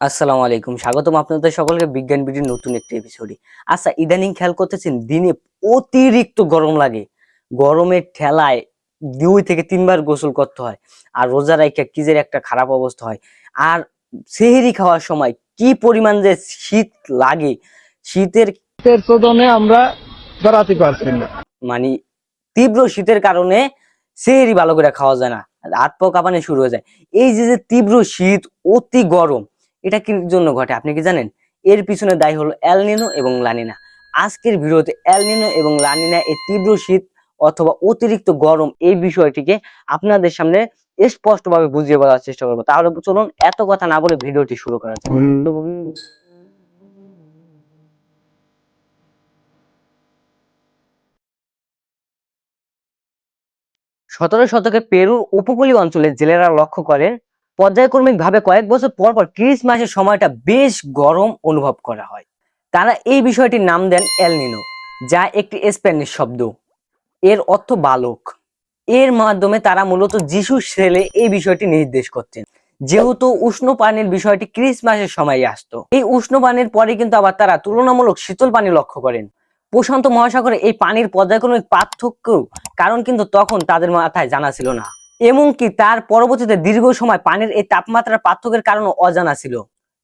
আসসালামু আলাইকুম। স্বাগতম আপনাদের সকলকে বিজ্ঞান বিডির নতুন একটি এপিসোডে আচ্ছা ইদানিং খেয়াল করতেছেন দিনে অতিরিক্ত গরম লাগে। গরমের ঠেলায় দুই থেকে তিনবার গোসল করতে হয়। আর রোজা রাইখা কিজের একটা খারাপ অবস্থা হয়। আর সেহেরি খাওয়ার সময় কি পরিমাণ যে শীত লাগে শীতের শোধনে আমরা দাঁড়াতে পারছি না। মানে তীব্র শীতের কারণে সেহেরি ভালো করে খাওয়া যায় না। হাত পা কাঁপানো শুরু হয়ে যায়। এই যে যে তীব্র শীত অতি গরম এটা কি জন্য ঘটে? আপনি কি জানেন? এর পিছনে দায়ী হলো অ্যালনিনো এবং লানিনা আজকের ভিডিওতে অ্যালনিনো এবং লানিনা এই তীব্র শীত অথবা অতিরিক্ত গরম এই বিষয়টিকে আপনাদের সামনে স্পষ্টভাবে বুঝিয়ে বলার চেষ্টা করব। তাহলে চলুন এত কথা না বলে ভিডিওটি শুরু করা যাক। সতেরো শতকে পেরুর উপকূলীয় অঞ্চলে জেলেরা লক্ষ্য করেন পর্যায়ক্রমিক ভাবে কয়েক বছর পর পর ক্রিসমাসের সময়টা বেশ গরম অনুভব করা হয়। তারা এই বিষয়টির নাম দেন এলনিনো যা একটি স্প্যানিশ শব্দ। এর অর্থ বালক। এর মাধ্যমে তারা মূলত যিশুর ছেলে এই বিষয়টি নির্দেশ করতেন। যেহেতু উষ্ণ পানির বিষয়টি ক্রিসমাসের সময় আসতো। এই উষ্ণ পানির পরে কিন্তু আবার তারা তুলনামূলক শীতল পানি লক্ষ্য করেন। প্রশান্ত মহাসাগরে এই পানির পর্যায়ক্রমিক পার্থক্য কারণ কিন্তু তখন তাদের মাথায় জানা ছিল না। এমনকি তার পরবর্তীতে দীর্ঘ সময় পানির এই তাপমাত্রার পার্থক্যের কারণও অজানা ছিল।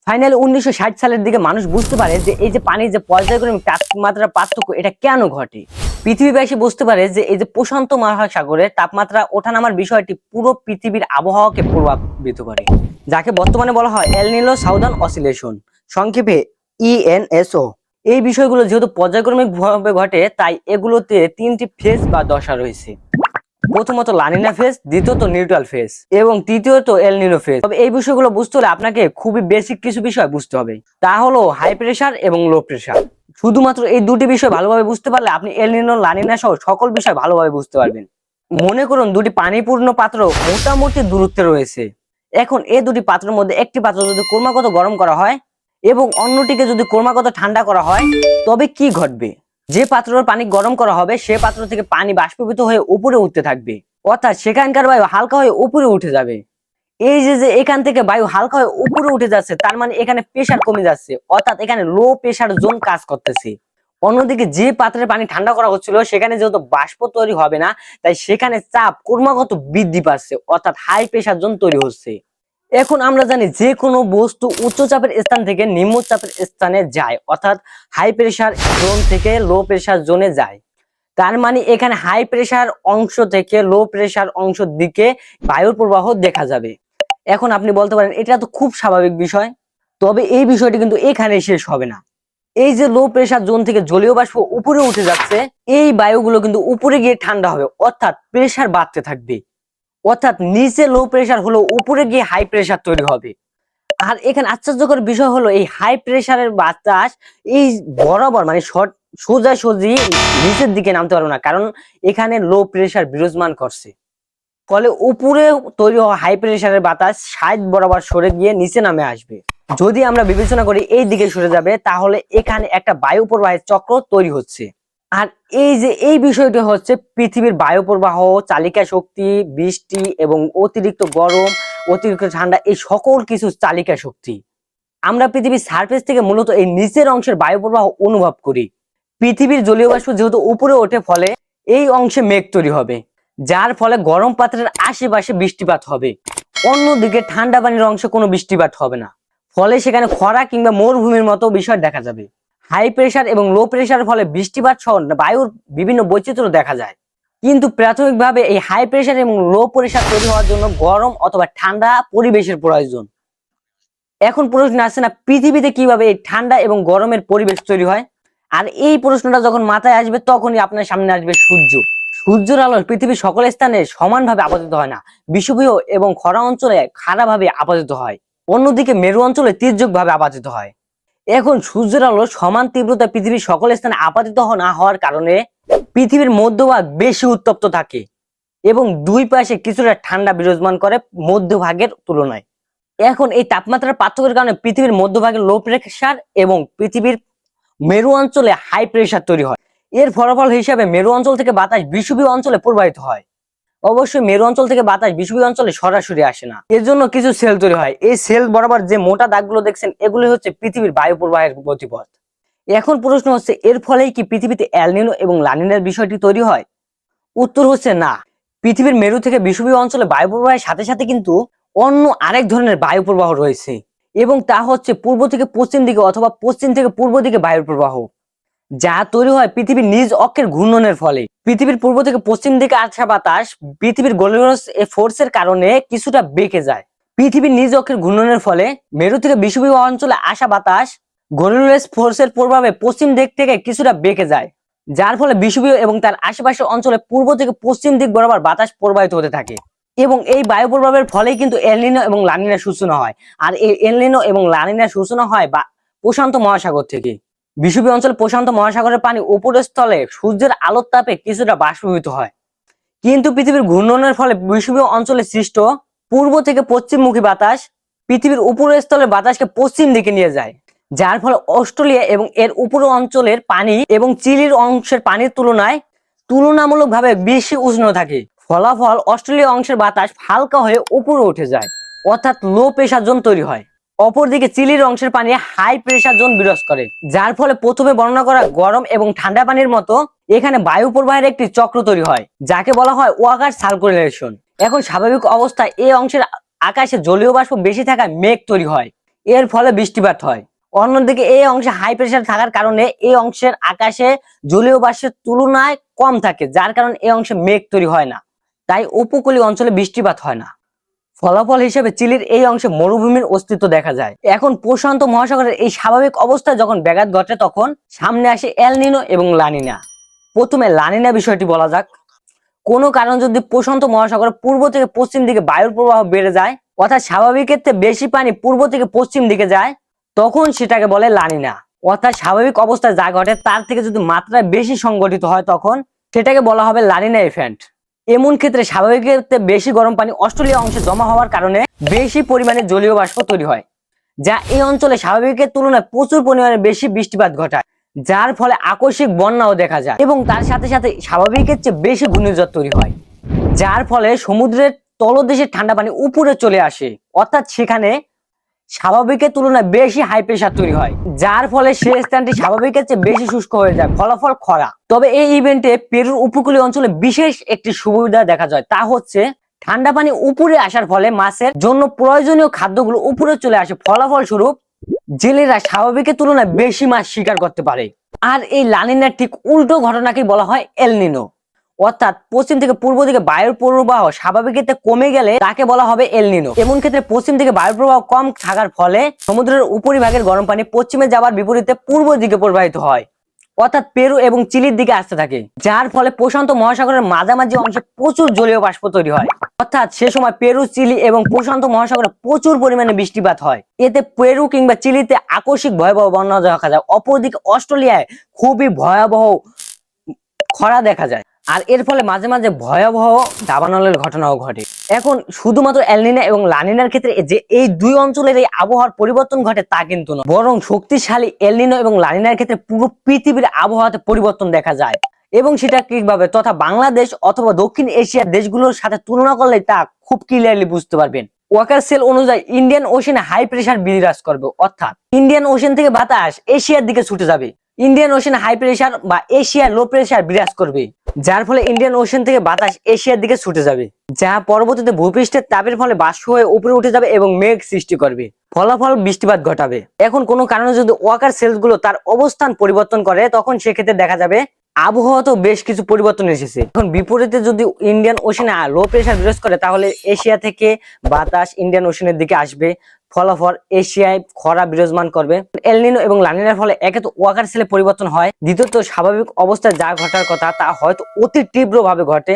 ফাইনাল উনিশশো ষাট সালের দিকে মানুষ বুঝতে পারে যে এই যে পানির যে পর্যায়ক্রমিক তাপমাত্রার পার্থক্য, এটা কেন ঘটে? পৃথিবীবাসী বুঝতে পারে যে এই যে প্রশান্ত মহাসাগরের তাপমাত্রা ওঠানামার বিষয়টি পুরো পৃথিবীর আবহাওয়াকে প্রভাবিত করে, যাকে বর্তমানে বলা হয় এলনিলো সাউদার্ন অসিলেশন সংক্ষেপে E ইএনএসও এই বিষয়গুলো যেহেতু পর্যায়ক্রমিক ভাবে ঘটে, তাই এগুলোতে তিনটি ফেজ বা দশা রয়েছে। প্রথমত লানিনা ফেজ দ্বিতীয়ত নিউট্রাল ফেজ এবং তৃতীয়ত এল নিনো ফেজ তবে এই বিষয়গুলো বুঝতে হলে আপনাকে খুবই বেসিক কিছু বিষয় বুঝতে হবে। তা হলো হাই প্রেসার এবং লো প্রেসার শুধুমাত্র এই দুটি বিষয় ভালোভাবে বুঝতে পারলে আপনি এল নিনো লানিনা সহ সকল বিষয় ভালোভাবে বুঝতে পারবেন। মনে করুন দুটি পানিপূর্ণ পাত্র মোটামুটি দূরত্বে রয়েছে। এখন এই দুটি পাত্রের মধ্যে একটি পাত্র যদি ক্রমাগত গরম করা হয় এবং অন্যটিকে যদি ক্রমাগত ঠান্ডা করা হয়, তবে কি ঘটবে? যে পাত্রের পানি গরম করা হবে, সে পাত্র থেকে পানি বাষ্পীভূত হয়ে উপরে উঠতে থাকবে। অর্থাৎ সেখানকার বায়ু হালকা হয়ে উপরে উঠে যাবে। এই যে যে এখান থেকে বায়ু হালকা হয়ে উপরে উঠে যাচ্ছে, তার মানে এখানে প্রেসার কমে যাচ্ছে। অর্থাৎ এখানে লো প্রেসার জোন কাজ করতেছে। অন্যদিকে যে পাত্রে পানি ঠান্ডা করা হচ্ছিল, সেখানে যেহেতু বাষ্প তৈরি হবে না, তাই সেখানে চাপ ক্রমাগত বৃদ্ধি পাচ্ছে। অর্থাৎ হাই প্রেসার জোন তৈরি হচ্ছে। এখন আমরা জানি যে কোনো বস্তু উচ্চ চাপের স্থান থেকে নিম্ন চাপের স্থানে যায়, অর্থাৎ হাই প্রেসার জোন থেকে লো প্রেসার জোনে যায়। তার মানে এখানে হাই প্রেসার অংশ থেকে লো প্রেসার অংশ দিকে বায়ুর প্রবাহ দেখা যাবে। এখন আপনি বলতে পারেন, এটা তো খুব স্বাভাবিক বিষয়, তবে এই বিষয়টি কিন্তু এখানে শেষ হবে না। এই যে লো প্রেসার জোন থেকে জলীয় বাষ্প উপরে উঠে যাচ্ছে, এই বায়ুগুলো কিন্তু উপরে গিয়ে ঠান্ডা হবে, অর্থাৎ প্রেসার বাড়তে থাকবে। অর্থাৎ নিচে লো প্রেশার হলো উপরে গিয়ে হাই প্রেসার তৈরি হবে। আর এখানে আশ্চর্যকর বিষয় হলো এই হাই প্রেসারের বাতাস এই বরাবর মানে শর্ট সোজা সোজি নিচের দিকে নামতে পারবে না, কারণ এখানে লো প্রেশার বিরাজমান করছে। ফলে উপরে তৈরি হওয়া হাই প্রেসারের বাতাস সাইড বরাবর সরে গিয়ে নিচে নামে আসবে। যদি আমরা বিবেচনা করি এই দিকে সরে যাবে, তাহলে এখানে একটা বায়ু প্রবাহের চক্র তৈরি হচ্ছে। আর এই যে, এই বিষয়টি হচ্ছে পৃথিবীর বায়ু প্রবাহ চালিকা শক্তি, বৃষ্টি এবং অতিরিক্ত গরম, অতিরিক্ত ঠান্ডা, এই সকল কিছু চালিকা শক্তি। আমরা পৃথিবীর সারফেস থেকে মূলত এই নিচের অংশের বায়ু প্রবাহ অনুভব করি। পৃথিবীর জলীয় বাষ্প যেহেতু উপরে ওঠে, ফলে এই অংশে মেঘ তৈরি হবে, যার ফলে গরম পাত্রের আশেপাশে বৃষ্টিপাত হবে। অন্যদিকে ঠান্ডা পানির অংশে কোনো বৃষ্টিপাত হবে না, ফলে সেখানে খরা কিংবা মরুভূমির মতো বিষয় দেখা যাবে। হাই প্রেসার এবং লো প্রেসারের ফলে বৃষ্টিপাত সহ বায়ুর বিভিন্ন বৈচিত্র্য দেখা যায়। কিন্তু প্রাথমিকভাবে এই হাই প্রেসার এবং লো প্রেসার তৈরি হওয়ার জন্য গরম অথবা ঠান্ডা পরিবেশের প্রয়োজন। এখন প্রশ্ন আসছে না, পৃথিবীতে কীভাবে এই ঠান্ডা এবং গরমের পরিবেশ তৈরি হয়? আর এই প্রশ্নটা যখন মাথায় আসবে, তখনই আপনার সামনে আসবে সূর্য। সূর্যের আলো পৃথিবীর সকল স্থানে সমানভাবে আপাতিত হয় না, বিষুবীয় এবং খরা অঞ্চলে খারাপভাবে আপাতিত হয়। অন্যদিকে মেরু অঞ্চলে তীর্যকভাবে আপাতিত হয়। এখন সূর্যের আলো সমান তীব্রতা পৃথিবীর সকল স্থানে আপাতিত না হওয়ার কারণে পৃথিবীর মধ্যভাগ বেশি উত্তপ্ত থাকে এবং দুই পাশে কিছুটা ঠান্ডা বিরাজমান করে মধ্যভাগের তুলনায়। এখন এই তাপমাত্রার পার্থক্যের কারণে পৃথিবীর মধ্যভাগে লো প্রেসার এবং পৃথিবীর মেরু অঞ্চলে হাই প্রেসার তৈরি হয়। এর ফলাফল হিসাবে মেরু অঞ্চল থেকে বাতাস বিষুবীয় অঞ্চলে প্রবাহিত হয়। অবশ্যই মেরু অঞ্চল থেকে বাতাস বিষুবীয় অঞ্চলে সরাসরি আসে না। এর জন্য কিছু সেল তৈরি হয়। এই সেল বরাবর যে মোটা দাগগুলো দেখছেন এগুলি হচ্ছে পৃথিবীর বায়ু প্রবাহের গতিপথ। এখন প্রশ্ন হচ্ছে, এর ফলেই কি পৃথিবীতে অ্যালনিনো এবং লানিনার বিষয়টি তৈরি হয়? উত্তর হচ্ছে না। পৃথিবীর মেরু থেকে বিষুবীয় অঞ্চলে বায়ু প্রবাহের সাথে সাথে কিন্তু অন্য আরেক ধরনের বায়ু প্রবাহ রয়েছে। এবং তা হচ্ছে পূর্ব থেকে পশ্চিম দিকে অথবা পশ্চিম থেকে পূর্ব দিকে বায়ুর প্রবাহ। যা তৈরি হয় পৃথিবীর নিজ অক্ষের ঘূর্ণনের ফলে। পৃথিবীর পূর্ব থেকে পশ্চিম দিকে আসা বাতাস পৃথিবীর গোলীয় ফোর্সের কারণে কিছুটা বেঁকে যায়। পৃথিবীর নিজ অক্ষের ঘূর্ণনের ফলে মেরু থেকে বিষুবীয় অঞ্চলে আসা বাতাস গোলীয় ফোর্সের প্রভাবে পশ্চিম দিক থেকে কিছুটা বেঁকে যায়, যার ফলে বিষুবীয় এবং তার আশেপাশের অঞ্চলে পূর্ব থেকে পশ্চিম দিক বরাবর বাতাস প্রবাহিত হতে থাকে। এবং এই বায়ু প্রভাবের ফলেই কিন্তু এলনিনো এবং লানিনা সূচনা হয়। আর এই এলনিনো এবং লানিনা সূচনা হয় বা প্রশান্ত মহাসাগর থেকে। বিষুবীয় অঞ্চল প্রশান্ত মহাসাগরের পানি উপরের স্থলে সূর্যের আলোর তাপে কিছুটা বাষ্পীভূত হয়। কিন্তু পৃথিবীর ঘূর্ণনের ফলে বিষুবীয় অঞ্চলে সৃষ্ট পূর্ব থেকে পশ্চিমমুখী বাতাস পৃথিবীর উপরের স্থলের বাতাসকে পশ্চিম দিকে নিয়ে যায়, যার ফলে অস্ট্রেলিয়া এবং এর উপর অঞ্চলের পানি এবং চিলির অংশের পানির তুলনায় তুলনামূলকভাবে বেশি উষ্ণ থাকে। ফলাফল অস্ট্রেলিয়া অংশের বাতাস হালকা হয়ে উপরে উঠে যায়, অর্থাৎ লো প্রেশার জোন তৈরি হয়। অপরদিকে চিলির অংশের পানি হাই প্রেশার জোন বিরাজ করে, যার ফলে প্রথমে বর্ণনা করা গরম এবং ঠান্ডা পানির মতো এখানে বায়ু প্রবাহের একটি চক্র তৈরি হয়, যাকে বলা হয় ওয়াকার সার্কুলেশন এখন স্বাভাবিক অবস্থায় এই অংশের আকাশে জলীয় বাষ্প বেশি থাকায় মেঘ তৈরি হয়, এর ফলে বৃষ্টিপাত হয়। অন্যদিকে এই অংশে হাই প্রেশার থাকার কারণে এই অংশের আকাশে জলীয় বাষ্পের তুলনায় কম থাকে, যার কারণে এই অংশে মেঘ তৈরি হয় না। তাই উপকূলীয় অঞ্চলে বৃষ্টিপাত হয় না। ফলাফল হিসেবে চিলির এই অংশে মরুভূমির অস্তিত্ব দেখা যায়। এখন প্রশান্ত মহাসাগরের এই স্বাভাবিক অবস্থায় যখন ব্যাঘাত ঘটে, তখন সামনে আসে এলনিনো এবং লানিনা প্রথমে লানিনা বিষয়টি বলা যাক। কোনো কারণ যদি প্রশান্ত মহাসাগরের পূর্ব থেকে পশ্চিম দিকে বায়ুর প্রবাহ বেড়ে যায়, অর্থাৎ স্বাভাবিকের থেকে বেশি পানি পূর্ব থেকে পশ্চিম দিকে যায়, তখন সেটাকে বলে লানিনা অর্থাৎ স্বাভাবিক অবস্থায় যা ঘটে, তার থেকে যদি মাত্রায় বেশি সংগঠিত হয়, তখন সেটাকে বলা হবে লানিনা ইভেন্ট এমন ক্ষেত্রে স্বাভাবিকের বেশি গরম পানি অস্ট্রেলিয়া অংশে জমা হওয়ার কারণে বেশি পরিমাণে জলীয় বাষ্প তৈরি হয়, যা এই অঞ্চলে স্বাভাবিকের তুলনায় প্রচুর পরিমাণে বেশি বৃষ্টিপাত ঘটায়, যার ফলে আকস্মিক বন্যাও দেখা যায় এবং তার সাথে সাথে স্বাভাবিকের চেয়ে বেশি ঘূর্ণিঝড় তৈরি হয়, যার ফলে সমুদ্রের তলদেশের ঠান্ডা পানি উপরে চলে আসে, অর্থাৎ সেখানে স্বাভাবিকের তুলনায় বেশি হাই প্রেশার তৈরি হয়, যার ফলে সেই স্থানটি স্বাভাবিকের চেয়ে বেশি শুষ্ক হয়ে যায়, ফলাফল খরা। তবে এই ইভেন্টে পেরুর উপকূলীয় অঞ্চলে বিশেষ একটি সুবিধা দেখা যায়, তা হচ্ছে ঠান্ডা পানি উপরে আসার ফলে মাছের জন্য প্রয়োজনীয় খাদ্যগুলো উপরে চলে আসে ফলাফল স্বরূপ জেলেরা স্বাভাবিকের তুলনায় বেশি মাছ শিকার করতে পারে। আর এই লালিনার ঠিক উল্টো ঘটনাকে বলা হয় এলনিনো অর্থাৎ পশ্চিম থেকে পূর্ব দিকে বায়ুর প্রবাহ স্বাভাবিকের থেকে কমে গেলে তাকে বলা হবে এলনিনো এমন ক্ষেত্রে পশ্চিম থেকে বায়ুর প্রবাহ কম থাকার ফলে সমুদ্রের উপরিভাগের গরম পানি পশ্চিমে যাওয়ার বিপরীতে পূর্ব দিকে প্রবাহিত হয়। অর্থাৎ পেরু এবং চিলির দিকে আসতে থাকে, যার ফলে প্রশান্ত মহাসাগরের মাঝামাঝি অংশে প্রচুর জলীয় বাষ্প তৈরি হয়। অর্থাৎ সে সময় পেরু, চিলি এবং প্রশান্ত মহাসাগরে প্রচুর পরিমাণে বৃষ্টিপাত হয়। এতে পেরু কিংবা চিলিতে আকস্মিক ভয়াবহ বন্যা দেখা যায়। অপরদিকে অস্ট্রেলিয়ায় খুবই ভয়াবহ খরা দেখা যায়। আর এর ফলে মাঝে মাঝে ভয়াবহ দাবানলের ঘটনাও ঘটে। এখন শুধুমাত্র এলনিনা এবং লানিনার ক্ষেত্রে যে এই দুই অঞ্চলের এই আবহাওয়ার পরিবর্তন ঘটে তা কিন্তু না বরং শক্তিশালী এলনিনো এবং লানিনার ক্ষেত্রে পুরো পৃথিবীর আবহাওয়াতে পরিবর্তন দেখা যায়। এবং সেটা কীভাবে তথা বাংলাদেশ অথবা দক্ষিণ এশিয়ার দেশগুলোর সাথে তুলনা করলে তা খুব ক্লিয়ারলি বুঝতে পারবেন। ওয়াকার সেল অনুযায়ী ইন্ডিয়ান ওশনে হাই প্রেসার বিরাজ করবে, অর্থাৎ ইন্ডিয়ান ওশেন থেকে বাতাস এশিয়ার দিকে ছুটে যাবে। ইন্ডিয়ান ওশেন হাই প্রেসার বা এশিয়ার লো প্রেসার বিরাজ করবে। যার ফলে ইন্ডিয়ান ওশেন থেকে বাতাস এশিয়ার দিকে ছুটে যাবে, যা পরবর্তীতে ভূপৃষ্ঠের তাপের ফলে বাষ্প হয়ে উপরে উঠে যাবে এবং মেঘ সৃষ্টি করবে। ফলাফল বৃষ্টিপাত ঘটাবে। এখন কোনো কারণে যদি ওয়াকার সেলসগুলো তার অবস্থান পরিবর্তন করে, তখন সেক্ষেত্রে দেখা যাবে আবহাওয়াতেও বেশ কিছু পরিবর্তন এসেছে। এখন বিপরীতে যদি ইন্ডিয়ান ওশেনে লো প্রেসার বিরাজ করে, তাহলে এশিয়া থেকে বাতাস ইন্ডিয়ান ওশেনের দিকে আসবে। ফলাফল এশিয়ায় খরা বিরাজমান করবে। এলনিনো এবং লানিনার ফলে একে তো ওয়াকার সেলে পরিবর্তন হয়। দ্বিতীয়ত স্বাভাবিক অবস্থায় যা ঘটার কথা, তা হয়তো অতি তীব্রভাবে ঘটে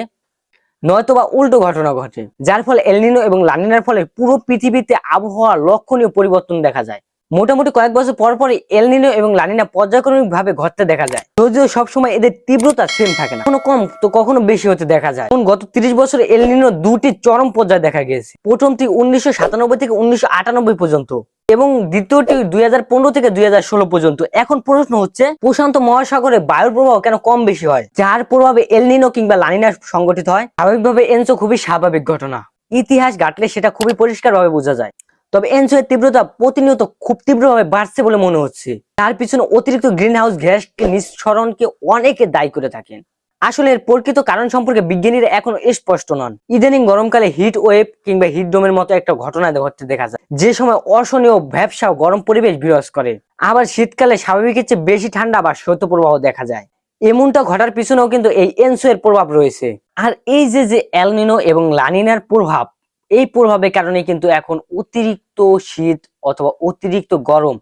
নয়তো বা উল্টো ঘটনা ঘটে। যার ফলে এলনিনো এবং লানিনার ফলে পুরো পৃথিবীতে আবহাওয়া লক্ষণীয় পরিবর্তন দেখা যায়। মোটামুটি কয়েক বছর পর পর এলনিনো এবং লানিনা পর্যায়ক্রমিক ভাবে ঘটতে দেখা যায়। যদিও সবসময় এদের তীব্রতা সেম থাকে না। কখনো কম, তো কখনো বেশি হতে দেখা যায়। যেমন গত তিরিশ বছরে এলনিনো দুটি চরম পর্যায়ে দেখা গিয়েছে। প্রথমটি উনিশশো সাতানব্বই থেকে উনিশশো আটানব্বই পর্যন্ত এবং দ্বিতীয়টি দুই হাজার পনেরো থেকে দুই হাজার ষোলো পর্যন্ত। এখন প্রশ্ন হচ্ছে, প্রশান্ত মহাসাগরে বায়ুর প্রবাহ কেন কম বেশি হয়? যার প্রভাবে এলনিনো কিংবা লানিনা সংগঠিত হয়। স্বাভাবিকভাবে এনসো খুবই স্বাভাবিক ঘটনা। ইতিহাস ঘাটলে সেটা খুবই পরিষ্কারভাবে বোঝা যায়। তবে এনসো তীব্রতা প্রতিনিয়ত খুব তীব্রভাবে বাড়ছে বলে মনে হচ্ছে। তার পিছনে অতিরিক্ত গ্রিন হাউস গ্যাসকে, নিঃসরণকে অনেকে দায়ী করে থাকেন। আসলে এর প্রকৃত কারণ সম্পর্কে বিজ্ঞানীরা এখনও স্পষ্ট নন। ইদানিং গরমকালে হিট ওয়েভ কিংবা হিট ডোমের মতো একটা ঘটনা ঘটতে দেখা যায়। যে সময় অসহনীয় ব্যবসা গরম পরিবেশ বিরাজ করে, আবার শীতকালে স্বাভাবিকের চেয়ে বেশি ঠান্ডা বা শৈত্যপ্রবাহ দেখা যায়। এমনটা ঘটার পিছনেও কিন্তু এই এনসো প্রভাব রয়েছে। আর এই যে যে এলনিনো এবং লানিনার প্রভাব এই প্রভাবের কারণে কিন্তু এখন অতিরিক্ত শীত অথবা অতিরিক্ত গরম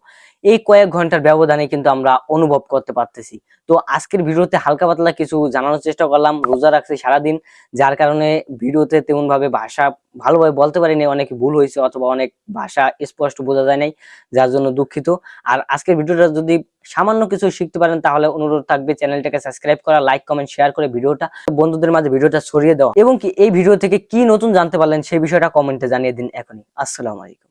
এই কয়েক ঘণ্টার ব্যবধানে কিন্তু আমরা অনুভব করতে পারতেছি। তো আজকের ভিডিওতে হালকা পাতলা কিছু জানানোর চেষ্টা করলাম, রোজা রাখছি সারাদিন, যার কারণে ভিডিওতে তেমন ভাবে ভাষা ভালোভাবে বলতে পারিনি, অনেক ভুল হয়েছে অথবা অনেক ভাষা স্পষ্ট বোঝা যায় নাই, যার জন্য দুঃখিত। আর আজকের ভিডিওটা যদি সামান্য কিছু শিখতে পারেন, তাহলে অনুরোধ থাকবে চ্যানেলটাকে সাবস্ক্রাইব করা, লাইক, কমেন্ট, শেয়ার করে ভিডিওটা বন্ধুদের মাঝে ভিডিওটা ছড়িয়ে দেওয়া। এবং কি এই ভিডিও থেকে কি নতুন জানতে পারলেন, সেই বিষয়টা কমেন্টে জানিয়ে দিন এখনই। আসসালামু আলাইকুম।